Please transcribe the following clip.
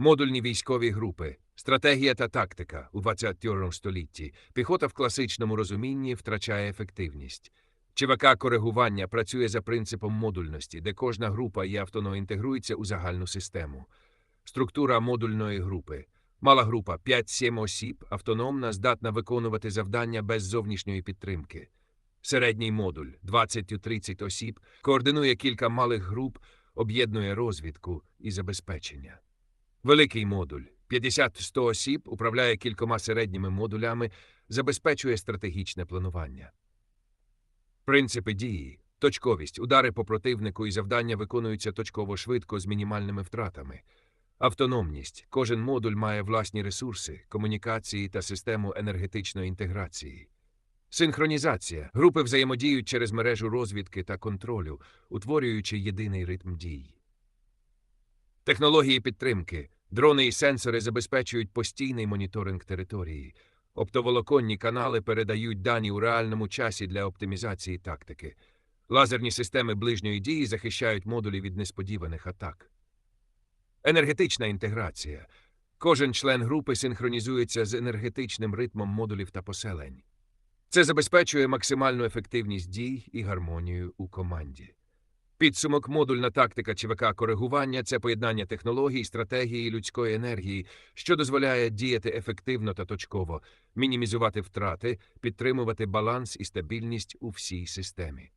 Модульні військові групи, стратегія та тактика у 21 столітті. Піхота в класичному розумінні втрачає ефективність. ЧВК коригування працює за принципом модульності, де кожна група і автоно інтегрується у загальну систему. Структура модульної групи. Мала група 5-7 осіб, автономна, здатна виконувати завдання без зовнішньої підтримки. Середній модуль 20-30 осіб, координує кілька малих груп, об'єднує розвідку і забезпечення. Великий модуль 50-100 осіб, управляє кількома середніми модулями, забезпечує стратегічне планування. Принципи дії. Точковість. Удари по противнику і завдання виконуються точково швидко з мінімальними втратами. Автономність. Кожен модуль має власні ресурси, комунікації та систему енергетичної інтеграції. Синхронізація. Групи взаємодіють через мережу розвідки та контролю, утворюючи єдиний ритм дій. Технології підтримки. Дрони і сенсори забезпечують постійний моніторинг території. Оптоволоконні канали передають дані у реальному часі для оптимізації тактики. Лазерні системи ближньої дії захищають модулі від несподіваних атак. Енергетична інтеграція. Кожен член групи синхронізується з енергетичним ритмом модулів та поселень. Це забезпечує максимальну ефективність дій і гармонію у команді. Підсумок модульна тактика ЧВК коригування це поєднання технологій, стратегії і людської енергії, що дозволяє діяти ефективно та точково, мінімізувати втрати, підтримувати баланс і стабільність у всій системі.